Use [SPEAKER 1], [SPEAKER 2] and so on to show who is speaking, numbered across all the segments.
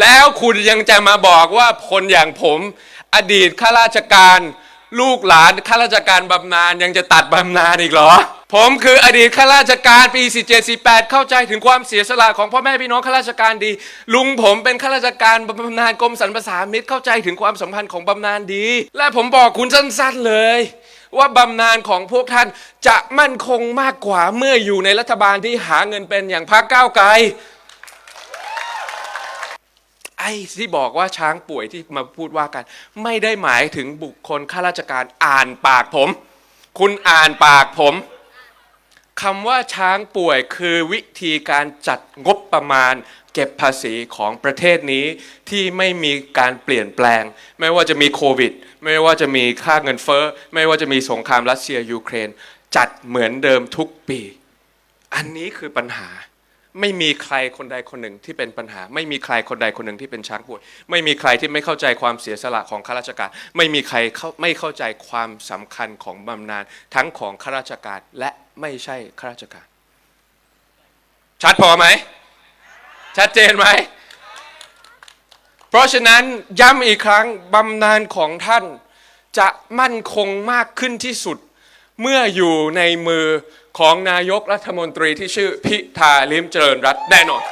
[SPEAKER 1] แล้วคุณยังจะมาบอกว่าคนอย่างผม อดีตข้าราชการ ลูกหลานข้าราชการบำนาญยังจะตัดบำนาญอีกเหรอ ผมคืออดีตข้าราชการปี 4748 เข้าใจถึงความเสียสละของพ่อแม่พี่น้องข้าราชการดี ลุงผมเป็นข้าราชการบำนาญกรมสรรพสามิตเข้าใจถึงความสัมพันธ์ของบำนาญดี และผมบอกคุณสั้นๆเลยว่าบำนาญของพวกท่านจะมั่นคงมากกว่าเมื่ออยู่ในรัฐบาลที่หาเงินเป็นอย่างพรรคก้าวไกล ไอ้ที่บอกว่าช้างป่วยที่มาพูดว่ากัน ไม่ได้หมายถึงบุคคลข้าราชการอ่านปากผม คุณอ่านปากผมคำว่าช้างป่วยคือวิธีการจัดงบประมาณ เก็บภาษีของประเทศนี้ที่ไม่มีการเปลี่ยนแปลง ไม่ว่าจะมีโควิด ไม่ว่าจะมีค่าเงินเฟ้อ ไม่ว่าจะมีสงครามรัสเซียยูเครน จัดเหมือนเดิมทุกปี อันนี้คือปัญหา ไม่มีใครคนใดคนหนึ่งที่เป็นปัญหา ไม่มีใครคนใดคนหนึ่งที่เป็นช้างป่วย ไม่มีใครที่ไม่เข้าใจความเสียสละของข้าราชการ ไม่มีใครเข้าไม่เข้าใจความสำคัญของบำนาญทั้งของข้าราชการและไม่ใช่ข้าราชการ ชัดพอไหม ชัดเจนไหม เพราะฉะนั้นย้ำอีกครั้งบำนาญของท่านจะมั่นคงมากขึ้นที่สุด เมื่ออยู่ในมือของนายกรัฐมนตรีที่ชื่อพิธาลิมเจริญรัตน์แน่นอน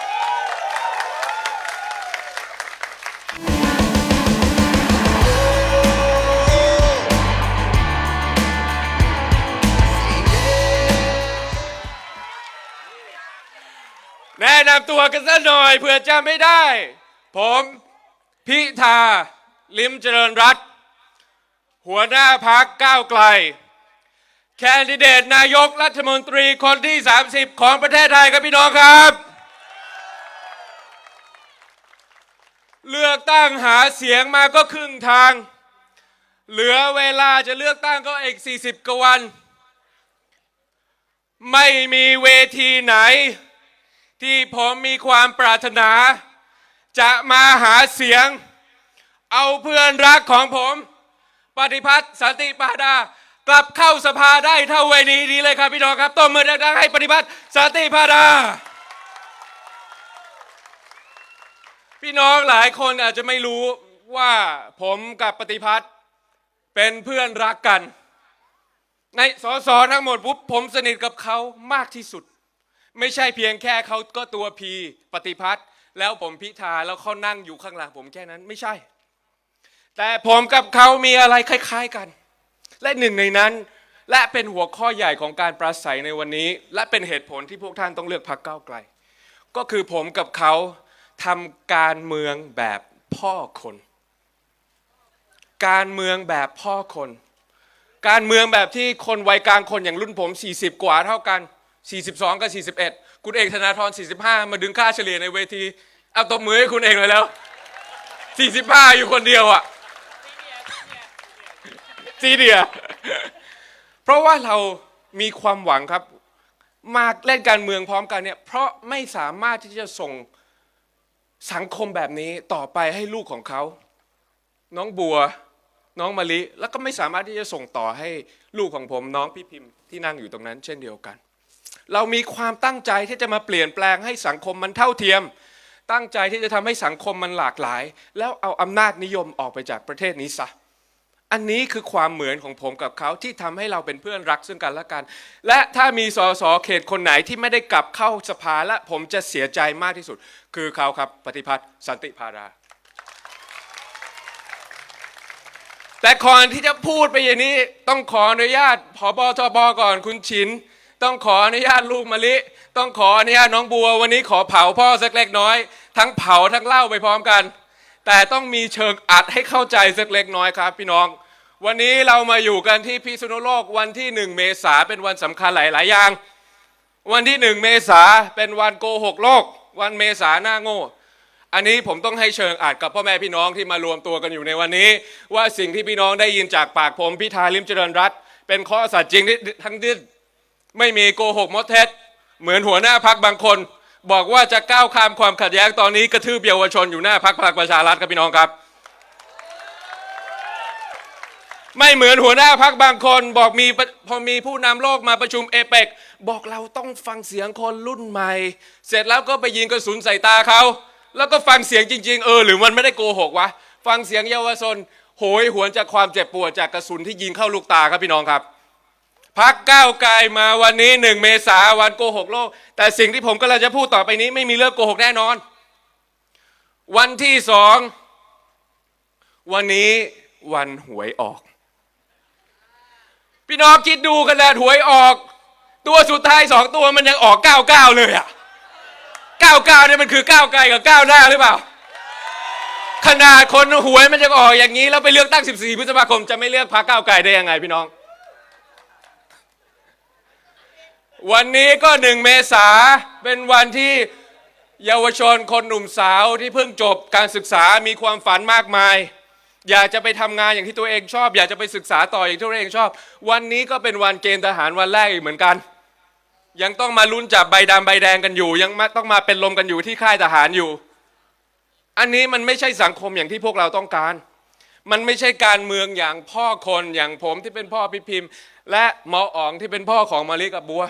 [SPEAKER 1] แนะนำตัวกันสักหน่อยเผื่อจำไม่ได้ ผมพิธาลิมเจริญรัตน์หัวหน้าพักก้าวไกล แคนดิเดตนายกรัฐมนตรีคนที่ 30 ของประเทศไทยครับพี่น้องครับ เลือกตั้งหาเสียงมาก็ครึ่งทาง เหลือเวลาจะเลือกตั้งก็อีก 40 กว่าวัน ไม่มีเวทีไหน ที่ผมมีความปรารถนา จะมาหาเสียง เอาเพื่อนรักของผม ปฏิพัฒน์สันติปาดา กลับเข้าสภาได้เท่าเวทีนี้เลยครับพี่น้องครับต้มมือดังๆให้ปฏิพัฒน์สันติปาดา พี่น้องหลายคนอาจจะไม่รู้ว่าผมกับปฏิพัฒน์เป็นเพื่อนรักกัน ในสสทั้งหมดปุ๊บผมสนิทกับเขามากที่สุด ไม่ใช่เพียงแค่เขาก็ตัวพีปฏิพัฒน์แล้วผมพิธาแล้วเขานั่งอยู่ข้างหลังผมแค่นั้นไม่ใช่ แต่ผมกับเขามีอะไรคล้าย ๆกัน และหนึ่งในนั้น และเป็นหัวข้อใหญ่ของการปราศัยในวันนี้ และเป็นเหตุผลที่พวกท่านต้องเลือกพรรคก้าวไกล ก็คือผมกับเขาทำการเมืองแบบพ่อคน การเมืองแบบพ่อคน การเมืองแบบที่คนวัยกลางคนอย่างรุ่นผม 40 กว่าเท่ากัน 42 กับ 41 คุณเอกธนาธร 45 มาดึงค่าเฉลี่ยในเวทีเอาตบมือให้คุณเองเลยแล้ว 45 อยู่คนเดียวอะ ซีเดีย เพราะว่าเรามีความหวังครับ มาเล่นการเมืองพร้อมกันเนี่ย เพราะไม่สามารถที่จะส่งสังคมแบบนี้ต่อไปให้ลูกของเขา น้องบัว น้องมะลิ แล้วก็ไม่สามารถที่จะส่งต่อให้ลูกของผม น้องพี่พิมพ์ที่นั่งอยู่ตรงนั้น เช่นเดียวกัน เรามีความตั้งใจที่จะมาเปลี่ยนแปลงให้สังคมมันเท่าเทียม ตั้งใจที่จะทำให้สังคมมันหลากหลาย แล้วเอาอำนาจนิยมออกไปจากประเทศนี้ซะ อันนี้คือความเหมือนของผมกับเขาที่ทำให้เราเป็นเพื่อนรักซึ่งกันและกัน และถ้ามีสสเขตคนไหนที่ไม่ได้กลับเข้าสภาและผมจะเสียใจมากที่สุด คือเขาครับปฏิพัฒน์สันติพาราแต่ก่อนที่จะพูดไปอย่างนี้ต้องขออนุญาตผบทบก่อนคุณชิน ต้องขออนุญาตลูกมะลิ ต้องขออนุญาตน้องบัววันนี้ขอเผาพ่อสักเล็กน้อย ทั้งเผาทั้งเล่าไปพร้อมกัน แต่ต้องมีเชิงอัดให้เข้าใจสักเล็กน้อยครับพี่น้อง วันนี้เรามาอยู่กันที่พิษณุโลกวันที่หนึ่งเมษาเป็นวันสำคัญหลาย ๆ อย่าง วันที่หนึ่งเมษาเป็นวันโกหกโลก วันเมษาหน้าโง่อันนี้ผมต้องให้เชิงอาจกับพ่อแม่พี่น้องที่มารวมตัวกันอยู่ในวันนี้ ว่าสิ่งที่พี่น้องได้ยินจากปากผมพิธาลิมเจริญรัตน์เป็นข้อสัตย์จริงที่ทั้งที่ไม่มีโกหกมดเท็จ เหมือนหัวหน้าพักบางคน บอกว่าจะก้าวข้ามความขัดแย้งตอนนี้กระทืบเยาวชนอยู่หน้าพักพลังประชารัฐครับพี่น้องครับ ไม่เหมือนหัวหน้าพักบางคนบอกมีพอมีผู้นำโลกมาประชุมเอเปกบอกเราต้องฟังเสียงคนรุ่นใหม่ เสร็จแล้วก็ไปยิงกระสุนใส่ตาเขาแล้วก็ฟังเสียงจริง ๆ เออ หรือมันไม่ได้โกหกวะฟังเสียงเยาวชนโหยหวนจากความเจ็บปวดจากกระสุนที่ยิงเข้าลูกตาครับพี่น้องครับ พักก้าวไกลมาวันนี้หนึ่งเมษาวันโกหกโลก แต่สิ่งที่ผมกำลังจะพูดต่อไปนี้ไม่มีเรื่องโกหกแน่นอน วันที่สองวันนี้วันหวยออก พี่น้องคิดดูกันแล้วหวยออก ตัวสุดท้ายสองตัวมันยังออกเก้าเก้าเลยอะเก้าเก้าเนี่ยมันคือก้าวไกลกับก้าวหน้าหรือเปล่า ขนาดคนหวยมันจะออกอย่างนี้แล้วไปเลือกตั้ง 14 พฤษภาคมจะไม่เลือกพรรคก้าวไกลได้ยังไงพี่น้อง วันนี้ก็หนึ่งเมษาเป็นวันที่เยาวชนคนหนุ่มสาวที่เพิ่งจบการศึกษามีความฝันมากมาย อยากจะไปทำงานอย่างที่ตัวเองชอบ อยากจะไปศึกษาต่ออย่างที่ตัวเองชอบ วันนี้ก็เป็นวันเกณฑ์ทหารวันแรกอีกเหมือนกัน ยังต้องมาลุ้นจับใบดำใบแดงกันอยู่ ยังต้องมาเป็นลมกันอยู่ที่ค่ายทหารอยู่ อันนี้มันไม่ใช่สังคมอย่างที่พวกเราต้องการ มันไม่ใช่การเมืองอย่างพ่อคนอย่างผมที่เป็นพ่อพิพิมพ์ และหมออ๋องที่เป็นพ่อของมาริกับบัว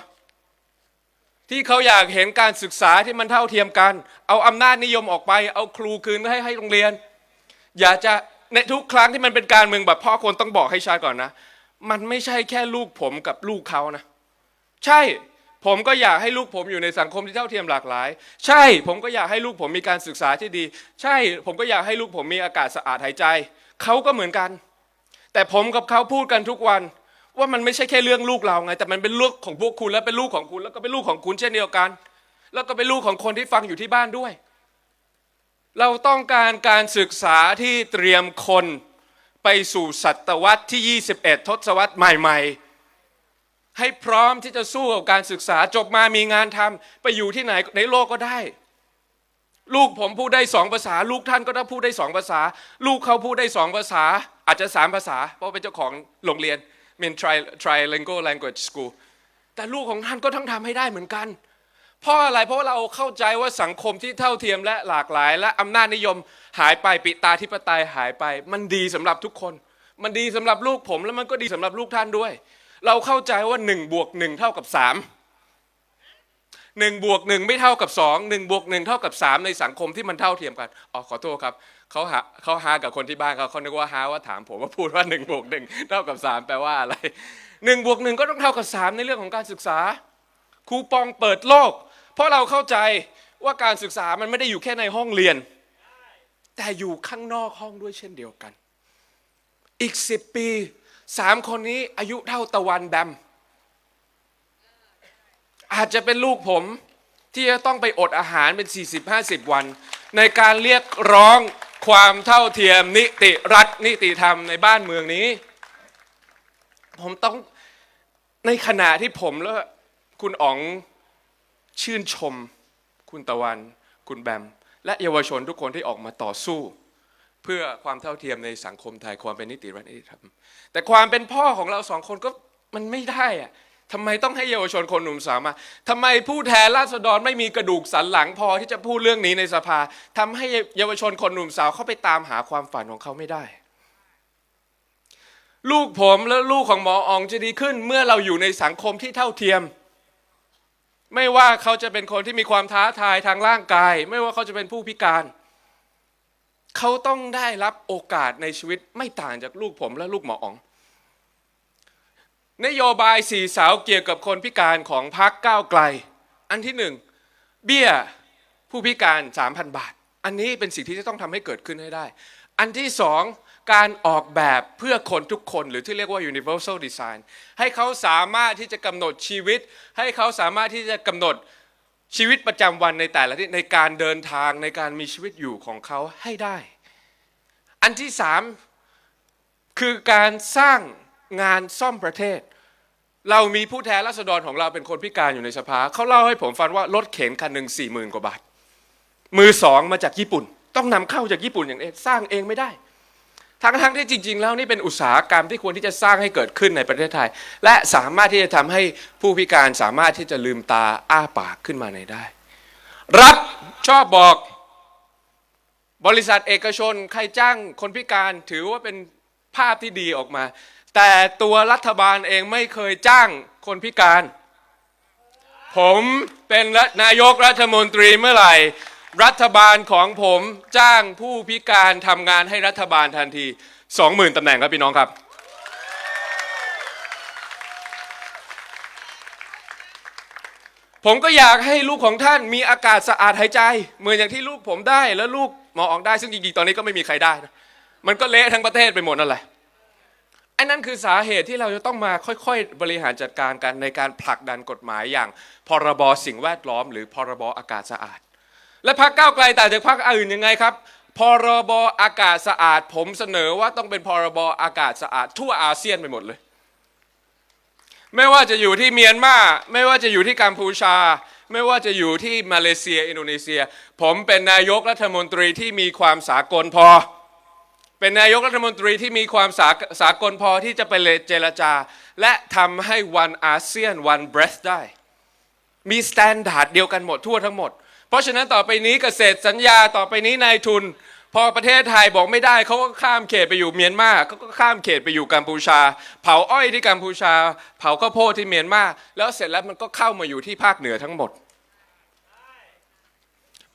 [SPEAKER 1] ที่เขาอยากเห็นการศึกษาที่มันเท่าเทียมกัน เอาอำนาจนิยมออกไป เอาครูคืนให้ให้โรงเรียน อยากจะในทุกครั้งที่มันเป็นการเมืองแบบพ่อคนต้องบอกให้ชัดก่อนนะ มันไม่ใช่แค่ลูกผมกับลูกเขานะ ใช่ผมก็อยากให้ลูกผมอยู่ในสังคมที่เท่าเทียมหลากหลาย ใช่ ผมก็อยากให้ลูกผมมีการศึกษาที่ดี ใช่ ผมก็อยากให้ลูกผมมีอากาศสะอาดหายใจ เขาก็เหมือนกัน แต่ผมกับเขาพูดกันทุกวัน ว่ามันไม่ใช่แค่เรื่องลูกเราไง แต่มันเป็นเรื่องของพวกคุณและเป็นลูกของคุณ แล้วก็เป็นลูกของคุณเช่นเดียวกัน แล้วก็เป็นลูกของคนที่ฟังอยู่ที่บ้านด้วย เราต้องการการศึกษาที่เตรียมคนไปสู่ศตวรรษที่ 21 ทศวรรษใหม่ ๆ ให้พร้อมที่จะสู้กับการศึกษาจบมามีงานทำไปอยู่ที่ไหนในโลกก็ได้ ลูกผมพูดได้สองภาษา ลูกท่านก็ต้องพูดได้สองภาษา ลูกเขาพูดได้สองภาษา อาจจะสามภาษา เพราะเป็นเจ้าของโรงเรียน เป็น trilingual language school แต่ลูกของท่านก็ต้องทำให้ได้เหมือนกัน เพราะอะไรเพราะว่าเราเข้าใจว่าสังคมที่เท่าเทียมและหลากหลาย และอำนาจนิยมหายไปปิตาธิปไตยหายไป มันดีสำหรับทุกคน มันดีสำหรับลูกผมแล้วมันก็ดีสำหรับลูกท่านด้วย เราเข้าใจว่าหนึ่งบวกหนึ่งเท่ากับสามหนึ่งบวกหนึ่งไม่เท่ากับสองหนึ่งบวกหนึ่งเท่ากับสามในสังคมที่มันเท่าเทียมกันอ๋อขอโทษครับ เขาหาเขาหากับคนที่บ้านเขาเขานึกว่าหาว่าถามผมว่าพูดว่าหนึ่งบวกหนึ่งเท่ากับสามแปลว่าอะไรหนึ่งบวกหนึ่งก็ต้องเท่ากับสามในเรื่องของการศึกษาคูปองเปิดโลก เพราะเราเข้าใจว่าการศึกษามันไม่ได้อยู่แค่ในห้องเรียน แต่อยู่ข้างนอกห้องด้วยเช่นเดียวกัน อีกสิบปีสามคนนี้อายุเท่าตะวันแบมอาจจะเป็นลูกผมที่จะต้องไปอดอาหารเป็น 40-50 วัน ในการเรียกร้อง ความเท่าเทียมนิติรัฐนิติธรรมในบ้านเมืองนี้ ผมต้องในขณะที่ผมและคุณอ๋องชื่นชม คุณตะวัน คุณแบม และเยาวชนทุกคนที่ออกมาต่อสู้ เพื่อความเท่าเทียมในสังคมไทยความเป็นนิติรัฐนิติธรรม แต่ความเป็นพ่อของเราสองคนก็มันไม่ได้อะ ทำไมต้องให้เยาวชนคนหนุ่มสาวมาทำไมผู้แทนราษฎรไม่มีกระดูกสันหลังพอที่จะพูดเรื่องนี้ในสภาทำให้เยาวชนคนหนุ่มสาวเข้าไปตามหาความฝันของเขาไม่ได้ ลูกผมและลูกของหมออองจะดีขึ้น เมื่อเราอยู่ในสังคมที่เท่าเทียม ไม่ว่าเขาจะเป็นคนที่มีความท้าทายทางร่างกาย ไม่ว่าเขาจะเป็นผู้พิการ เขาต้องได้รับโอกาสในชีวิตไม่ต่างจากลูกผมและลูกหมออ๋อง นโยบายสี่เสาวเกี่ยวกับคนพิการของพรรคก้าวไกล อันที่หนึ่งเบี้ยผู้พิการ 3,000 บาท อันนี้เป็นสิ่งที่จะต้องทำให้เกิดขึ้นให้ได้ อันที่สองการออกแบบเพื่อคนทุกคนหรือที่เรียกว่า universal design ให้เขาสามารถที่จะกำหนดชีวิต ให้เขาสามารถที่จะกำหนดชีวิตประจำวันในแต่ละที่ในการเดินทางในการมีชีวิตอยู่ของเขาให้ได้ อันที่สามคือการสร้าง งานซ่อมประเทศ เรามีผู้แทนราษฎรของเราเป็นคนพิการอยู่ในสภาเขาเล่าให้ผมฟังว่ารถเข็นคันหนึ่งสี่หมื่นกว่าบาท มือสองมาจากญี่ปุ่น ต้องนำเข้าจากญี่ปุ่นอย่างเองสร้างเองไม่ได้ ทั้งทั้งที่จริง ๆ แล้วนี่เป็นอุตสาหกรรมที่ควรที่จะสร้างให้เกิดขึ้นในประเทศไทย และสามารถที่จะทำให้ผู้พิการสามารถที่จะลืมตาอ้าปากขึ้นมาในได้ รับชอบบอกบริษัทเอกชนใครจ้างคนพิการถือว่าเป็นภาพที่ดีออกมา แต่ตัวรัฐบาลเองไม่เคยจ้างคนพิการ ผมเป็นนายกรัฐมนตรีเมื่อไหร่ รัฐบาลของผมจ้างผู้พิการทำงานให้รัฐบาลทันที20,000ตำแหน่งครับพี่น้องครับ ผมก็อยากให้ลูกของท่านมีอากาศสะอาดหายใจ เหมือนอย่างที่ลูกผมได้ แล้วลูกหมออองได้ซึ่งจริงๆตอนนี้ก็ไม่มีใครได้นะมันก็เละทั้งประเทศไปหมดนั่นแหละ อ้นั่นคือสาเหตุที่เราจะต้องมาค่อยๆ บริหารจัดการกันในการผลักดันกฎหมายอย่าง พรบสิ่งแวดล้อม หรือพรบอากาศสะอาด และพรรคก้าวไกลต่างจากพรรคอื่นยังไงครับพรบอากาศสะอาด ผมเสนอว่าต้องเป็นพรบอากาศสะอาด ทั่วอาเซียนไปหมดเลย ไม่ว่าจะอยู่ที่เมียนมาไม่ว่าจะอยู่ที่กัมพูชา ไม่ว่าจะอยู่ที่มาเลเซีย อินโดนีเซีย ผมเป็นนายกรัฐมนตรีที่มีความสากลพอ เป็นนายกรัฐมนตรีที่มีความสาสากลพอที่จะไปเจรจา และทำให้วันอาเซียนวันเบรสได้ มีสแตนดาร์ดเดียวกันหมดทั่วทั้งหมด เพราะฉะนั้นต่อไปนี้เกษตรสัญญาต่อไปนี้นายทุน พอประเทศไทยบอกไม่ได้เขาก็ข้ามเขตไปอยู่เมียนมาเขาก็ข้ามเขตไปอยู่กัมพูชา เผาอ้อยที่กัมพูชา เผาข้าวโพดที่เมียนมาแล้วเสร็จแล้วมันก็เข้ามาอยู่ที่ภาคเหนือทั้งหมด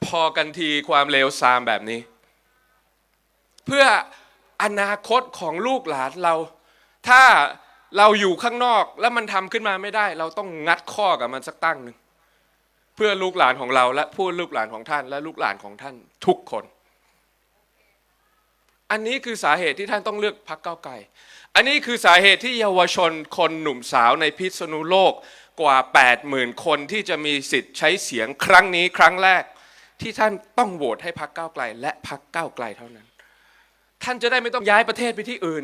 [SPEAKER 1] พอกันทีความเลวทรามแบบนี้ เพื่ออนาคตของลูกหลานเรา ถ้าเราอยู่ข้างนอกแล้วมันทำขึ้นมาไม่ได้ เราต้องงัดข้อกับมันสักตั้งหนึ่งเพื่อลูกหลานของเราและผู้ลูกหลานของท่าน และลูกหลานของท่านทุกคน อันนี้คือสาเหตุที่ท่านต้องเลือกพรรคก้าไกล อันนี้คือสาเหตุที่เยาวชนคนหนุ่มสาวในพิษณุโลกกว่า 80,000 คนที่จะมีสิทธิ์ใช้เสียงครั้งนี้ครั้งแรก ที่ท่านต้องโหวตให้พรรคก้าไกล และพรรคก้าไกลเท่านั้น ท่านจะได้ไม่ต้องย้ายประเทศไปที่อื่น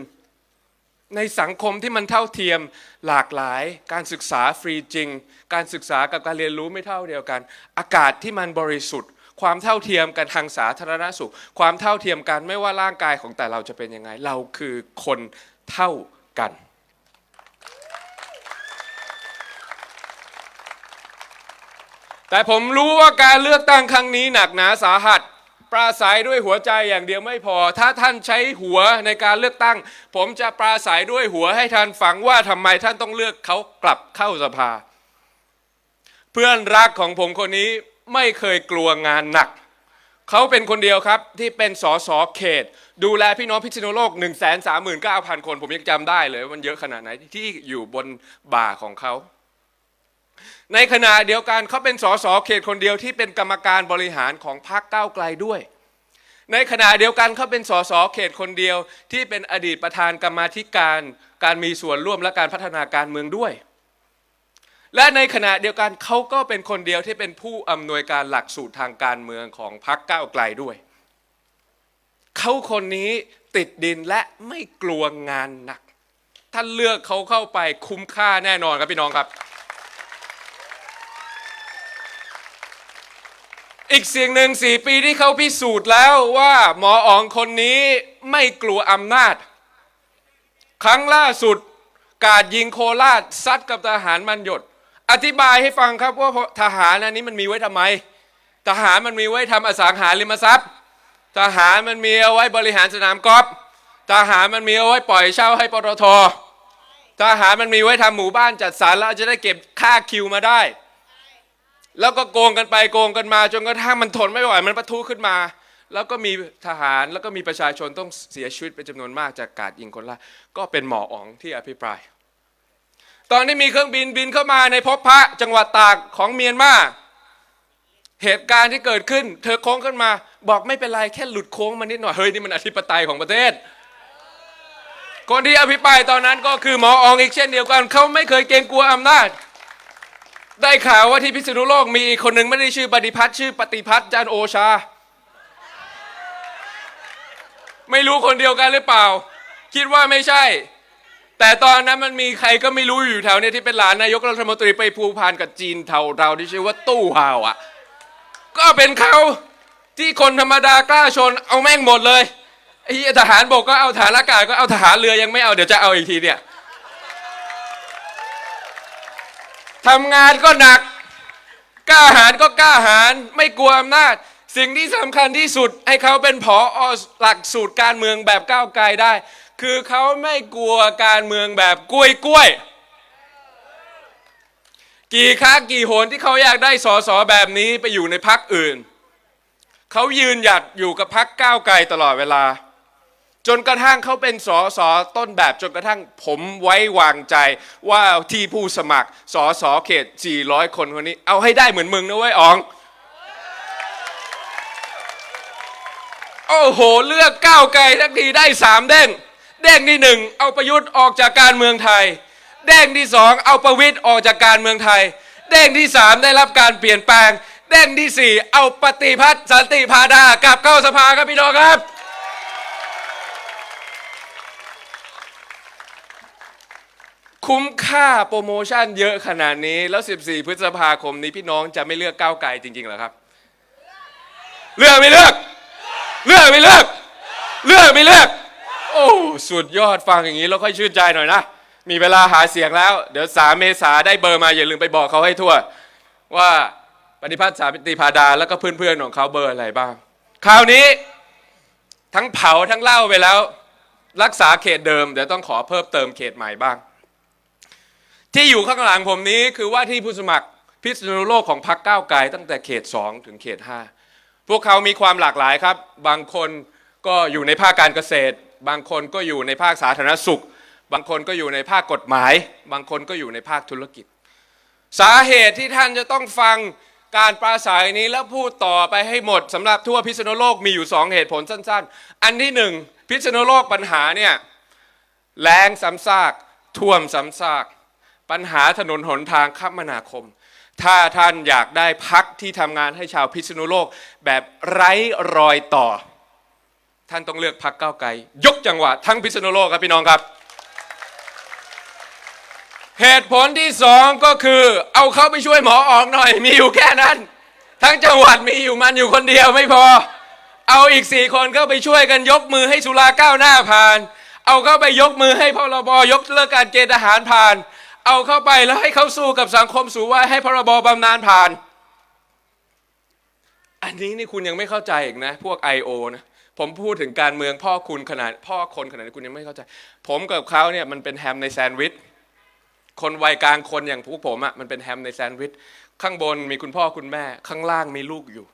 [SPEAKER 1] ในสังคมที่มันเท่าเทียมหลากหลาย การศึกษาฟรีจริง การศึกษากับการเรียนรู้ไม่เท่าเดียวกัน อากาศที่มันบริสุทธิ์ ความเท่าเทียมกันทางสาธารณสุข ความเท่าเทียมกันไม่ว่าร่างกายของแต่เราจะเป็นยังไง เราคือคนเท่ากันแต่ผมรู้ว่าการเลือกตั้งครั้งนี้หนักหนาสาหัส ปราศัยด้วยหัวใจอย่างเดียวไม่พอ ถ้าท่านใช้หัวในการเลือกตั้ง ผมจะปราศัยด้วยหัวให้ท่านฟังว่าทำไมท่านต้องเลือกเขากลับเข้าสภา เพื่อนรักของผมคนนี้ไม่เคยกลัวงานหนัก เขาเป็นคนเดียวครับที่เป็นสสเขต ดูแลพี่น้องพิษณุโลก 1 3 9 0 0 0 คน ผมยังจำได้เลยมันเยอะขนาดไหนที่อยู่บนบ่าของเขา ในขณะเดียวกันเขาเป็นสสเขตคนเดียวที่เป็นกรรมการบริหารของพรรคก้าวไกลด้วย ในขณะเดียวกันเขาเป็นสสเขตคนเดียวที่เป็นอดีตประธานกรรมาธิการ การมีส่วนร่วมและการพัฒนาการเมืองด้วย และในขณะเดียวกันเขาก็เป็นคนเดียวที่เป็นผู้อำนวยการหลักสูตรทางการเมืองของพรรคก้าวไกลด้วยเขาคนนี้ติดดินและไม่กลัวงานหนัก ท่านเลือกเขาเข้าไปคุ้มค่าแน่นอนครับพี่น้องครับ อีกเสียงหนึ่งสี่ปีที่เขาพิสูจน์แล้วว่าหมออ๋องคนนี้ไม่กลัวอำนาจ ครั้งล่าสุดกาดยิงโคราชซัดกับทหารมันหยด อธิบายให้ฟังครับว่าทหารอันนี้มันมีไว้ทำไม ทหารมันมีไว้ทำอสังหาริมทรัพย์ ทหารมันมีเอาไว้บริหารสนามกอล์ฟทหารมันมีเอาไว้ปล่อยเช่าให้ปตททหารมันมีไว้ทำหมู่บ้านจัดสรรแล้วจะได้เก็บค่าคิวมาได้ แล้วก็โกงกันไปโกงกันมาจนกระทั่งมันทนไม่ไหวมันปะทุขึ้นมา แล้วก็มีทหารแล้วก็มีประชาชนต้องเสียชีวิตเป็นจำนวนมากจากการยิงคนละก็เป็นหมออ๋องที่อภิปราย ตอนที่มีเครื่องบินบินเข้ามาในพบพระจังหวัดตากของเมียนมาเหตุการณ์ที่เกิดขึ้น เธอโค้งขึ้นมา บอกไม่เป็นไรแค่หลุดโค้งมานิดหน่อยเฮ้ยนี่มันอธิปไตยของประเทศ คนที่อภิปรายตอนนั้นก็คือหมออองอีกเช่นเดียวกัน เขาไม่เคยเกรงกลัวอำนาจ ได้ข่าวว่าที่พิษณุโลกมีอีกคนหนึ่งไม่ได้ชื่อปฏิพัฒน์ชื่อปฏิพัฒน์จันโอชา ไม่รู้คนเดียวกันหรือเปล่า คิดว่าไม่ใช่ แต่ตอนนั้นมันมีใครก็ไม่รู้อยู่แถวเนี้ที่เป็นหลานนายกรัฐมนตรีไปผูพันกับจีนเทาเราที่ชื่อว่าตู้ห่าวอะ ก็เป็นเขาที่คนธรรมดากล้าชนเอาแม่งหมดเลยไอ้เหี้ยทหารบกก็เอาทหารอากาศก็เอาทหารเรือยังไม่เอาเดี๋ยวจะเอาอีกทีเนี่ย ทำงานก็หนัก กล้าหาญก็กล้าหาญไม่กลัวอำนาจ สิ่งที่สำคัญที่สุดให้เขาเป็นผอหลักสูตรการเมืองแบบก้าวไกลได้ คือเขาไม่กลัวการเมืองแบบกล้วยกล้วยกี่ครั้งกี่หนที่เขาอยากได้สอสอแบบนี้ไปอยู่ในพักอื่น เขายืนหยัดอยู่กับพักก้าวไกลตลอดเวลา จนกระทั่งเขาเป็นสอสอต้นแบบจนกระทั่งผมไว้วางใจว่าที่ผู้สมัครสอสอเขต 400 คนคนนี้ เอาให้ได้เหมือนมึงนะเว้ยอ๋อง โอ้โห เลือกก้าวไกลทักทีได้สามเด้งเด้งที่หนึ่งเอาประยุทธ์ออกจากการเมืองไทย เด้งที่สองเอาประวิทย์ออกจากการเมืองไทย เด้งที่สามได้รับการเปลี่ยนแปลง เด้งที่สี่เอาปฏิพัฒน์สันติพาดากลับเข้าสภาครับพี่น้องครับ คุ้มค่าโปรโมชั่นเยอะขนาดนี้ แล้ว 14 พฤษภาคมนี้พี่น้องจะไม่เลือกก้าวไกลจริงๆเหรอครับ เลือกไม่เลือก เลือกไม่เลือก เลือกไม่เลือก โอ้สุดยอดฟังอย่างนี้แล้วค่อยชื่นใจหน่อยนะ มีเวลาหาเสียงแล้ว เดี๋ยวสามเมษาได้เบอร์มาอย่าลืมไปบอกเขาให้ทั่ว ว่าปฏิพัฒน์สามิติพาดาแล้วก็เพื่อนๆของเขาเบอร์อะไรบ้าง คราวนี้ทั้งเผาทั้งเล่าไปแล้ว รักษาเขตเดิมเดี๋ยวต้องขอเพิ่มเติมเขตใหม่บ้าง ที่อยู่ข้างหลังผมนี้คือว่าที่ผู้สมัครพิษณุโลกของพรรคก้าวไกลตั้งแต่เขต 2 ถึงเขต 5 พวกเขามีความหลากหลายครับ บางคนก็อยู่ในภาคการเกษตร บางคนก็อยู่ในภาคสาธารณสุข บางคนก็อยู่ในภาคกฎหมาย บางคนก็อยู่ในภาคธุรกิจ สาเหตุที่ท่านจะต้องฟังการปราศัยนี้แล้วพูดต่อไปให้หมดสำหรับทั่วพิษณุโลกมีอยู่สองเหตุผลสั้น ๆ อันที่หนึ่งพิษณุโลกปัญหาเนี่ยแรงซ้ำซากท่วมซ้ำซาก ปัญหาถนนหนทางคมนาคม ถ้าท่านอยากได้พักที่ทำงานให้ชาวพิษณุโลก แบบไร้รอยต่อ ท่านต้องเลือกพักเก้าไกล ยกจังหวะทั้งพิษณุโลกครับพี่น้องครับ เหตุผลที่สองก็คือ เอาเขาไปช่วยหมอออกหน่อย มีอยู่แค่นั้น ทั้งจังหวัดมีอยู่มันอยู่คนเดียวไม่พอ เอาอีกสี่คนเข้าไปช่วยกันยกมือให้สุราก้าวหน้าผ่าน เอาเข้าไปยกมือให้พรบยกเลิกการเกณฑ์ทหารผ่าน เอาเข้าไปแล้วให้เขาสู้กับสังคมสูงวัยให้พรบบำนาญผ่าน อันนี้นี่คุณยังไม่เข้าใจอีกนะ พวก I.O. นะผมพูดถึงการเมืองพ่อคุณขนาดพ่อคนขนาดนี้คุณยังไม่เข้าใจ ผมกับเขาเนี่ยมันเป็นแฮมในแซนด์วิชคนวัยกลางคนอย่างพวกผมอะ่ะมันเป็นแฮมในแซนด์วิชข้างบนมีคุณพ่อคุณแม่ ข้างล่างมีลูกอยู่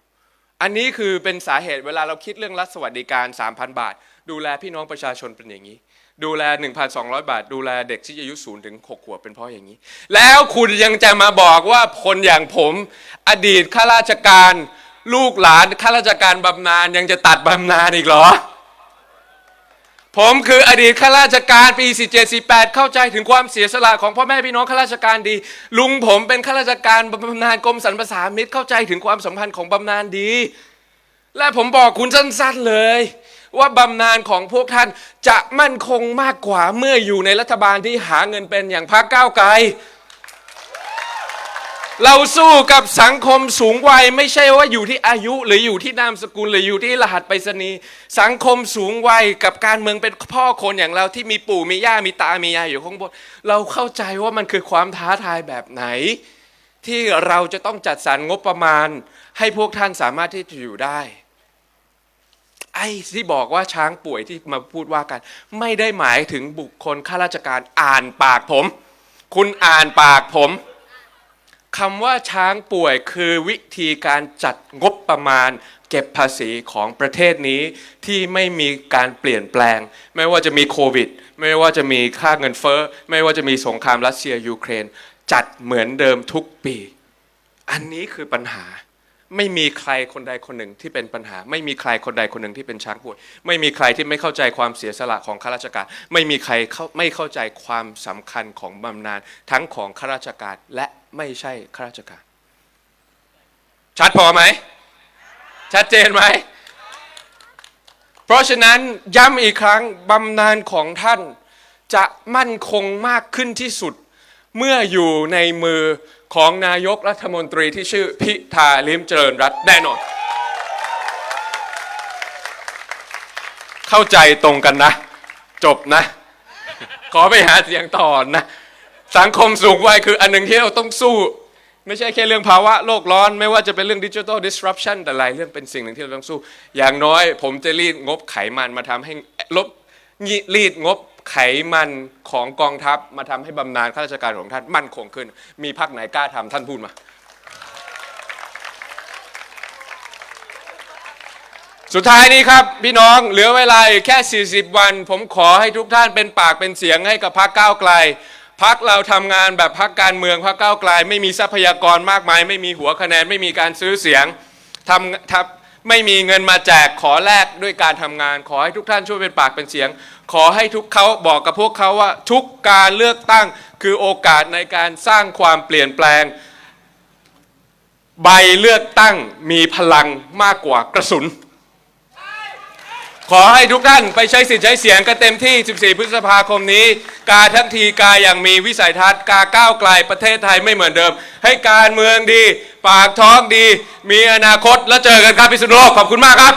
[SPEAKER 1] อันนี้คือเป็นสาเหตุเวลาเราคิดเรื่องรัฐสวัสดิการ 3,000 บาท ดูแลพี่น้องประชาชนเป็นอย่างนี้ ดูแล 1,200 บาท ดูแลเด็กที่อายุ0ถึง6ขวบเป็นเพราะอย่างนี้ แล้วคุณยังจะมาบอกว่าคนอย่างผม อดีตข้าราชการ ลูกหลานข้าราชการบำนาญยังจะตัดบำนาญอีกเหรอ ผมคืออดีตข้าราชการปี4748เข้าใจถึงความเสียสละของพ่อแม่พี่น้องข้าราชการดี ลุงผมเป็นข้าราชการบำนาญกรมสรรพสามิตเข้าใจถึงความสัมพันธ์ของบำนาญดี และผมบอกคุณสั้นๆเลย ว่าบำนาญของพวกท่านจะมั่นคงมากกว่าเมื่ออยู่ในรัฐบาลที่หาเงินเป็นอย่างพรรคก้าวไกล เราสู้กับสังคมสูงวัยไม่ใช่ว่าอยู่ที่อายุหรืออยู่ที่นามสกุลหรืออยู่ที่รหัสไปรษณีย์สังคมสูงวัยกับการเมืองเป็นพ่อคนอย่างเราที่มีปู่มีย่ามีตามียายอยู่ข้างบนเราเข้าใจว่ามันคือความท้าทายแบบไหน ที่เราจะต้องจัดสรรงบประมาณ ให้พวกท่านสามารถที่จะอยู่ได้ ไอ้ที่บอกว่าช้างป่วยที่มาพูดว่ากัน ไม่ได้หมายถึงบุคคลข้าราชการอ่านปากผม คุณอ่านปากผมคำว่าช้างป่วยคือวิธีการจัดงบประมาณ เก็บภาษีของประเทศนี้ที่ไม่มีการเปลี่ยนแปลง ไม่ว่าจะมีโควิด ไม่ว่าจะมีค่าเงินเฟ้อ ไม่ว่าจะมีสงครามรัสเซียยูเครน จัดเหมือนเดิมทุกปี อันนี้คือปัญหา ไม่มีใครคนใดคนหนึ่งที่เป็นปัญหา ไม่มีใครคนใดคนหนึ่งที่เป็นช้างป่วย ไม่มีใครที่ไม่เข้าใจความเสียสละของข้าราชการ ไม่มีใครเข้าไม่เข้าใจความสำคัญของบำนาญทั้งของข้าราชการและไม่ใช่ข้าราชการ ชัดพอไหม ชัดเจนไหม เพราะฉะนั้นย้ำอีกครั้งบำนาญของท่านจะมั่นคงมากขึ้นที่สุด เมื่ออยู่ในมือของนายกรัฐมนตรีที่ชื่อพิธาลิมเจริญรัตน์แน่นอน เข้าใจตรงกันนะ จบนะ ขอไปหาเสียงต่อนะ สังคมสูงวัยคืออันหนึ่งที่เราต้องสู้ ไม่ใช่แค่เรื่องภาวะโลกร้อน ไม่ว่าจะเป็นเรื่องดิจิทัล disruption แต่หลายเรื่องเป็นสิ่งหนึ่งที่เราต้องสู้ อย่างน้อยผมจะรีดงบไขมันมาทำให้ลบรีดงบ ไขมันของกองทัพมาทำให้บำนาญข้าราชการของท่านมั่นคงขึ้น มีพักไหนกล้าทำท่านพูดมา สุดท้ายนี้ครับ พี่น้องเหลือเวลาอีกแค่ 40 วัน ผมขอให้ทุกท่านเป็นปากเป็นเสียงให้กับพรรคก้าวไกลพักเราทำงานแบบพักการเมืองพักก้าวไกล ไม่มีทรัพยากรมากมาย ไม่มีหัวคะแนนไม่มีการซื้อเสียงทำทำ ไม่มีเงินมาแจกขอแลกด้วยการทำงาน ขอให้ทุกท่านช่วยเป็นปากเป็นเสียง ขอให้ทุกเขาบอกกับพวกเขาว่า ทุกการเลือกตั้งคือโอกาสในการสร้างความเปลี่ยนแปลง ใบเลือกตั้งมีพลังมากกว่ากระสุน ขอให้ทุกท่านไปใช้สิทธิ์ใช้เสียงกันเต็มที่ 14 พฤษภาคมนี้ กาทั้งทีกาอย่างมีวิสัยทัศน์ กาก้าวไกลประเทศไทยไม่เหมือนเดิม ให้การเมืองดี ปากท้องดี มีอนาคตแล้วเจอกันครับพิษณุโลกขอบคุณมากครับ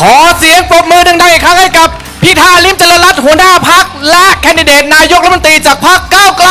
[SPEAKER 2] ขอเสียงปรบมือดังๆอีกครั้งให้กับพิธาลิมเจริญรัตน์หัวหน้าพักและแคนดิเดตนายกรัฐมนตรีจากพักก้าวไกล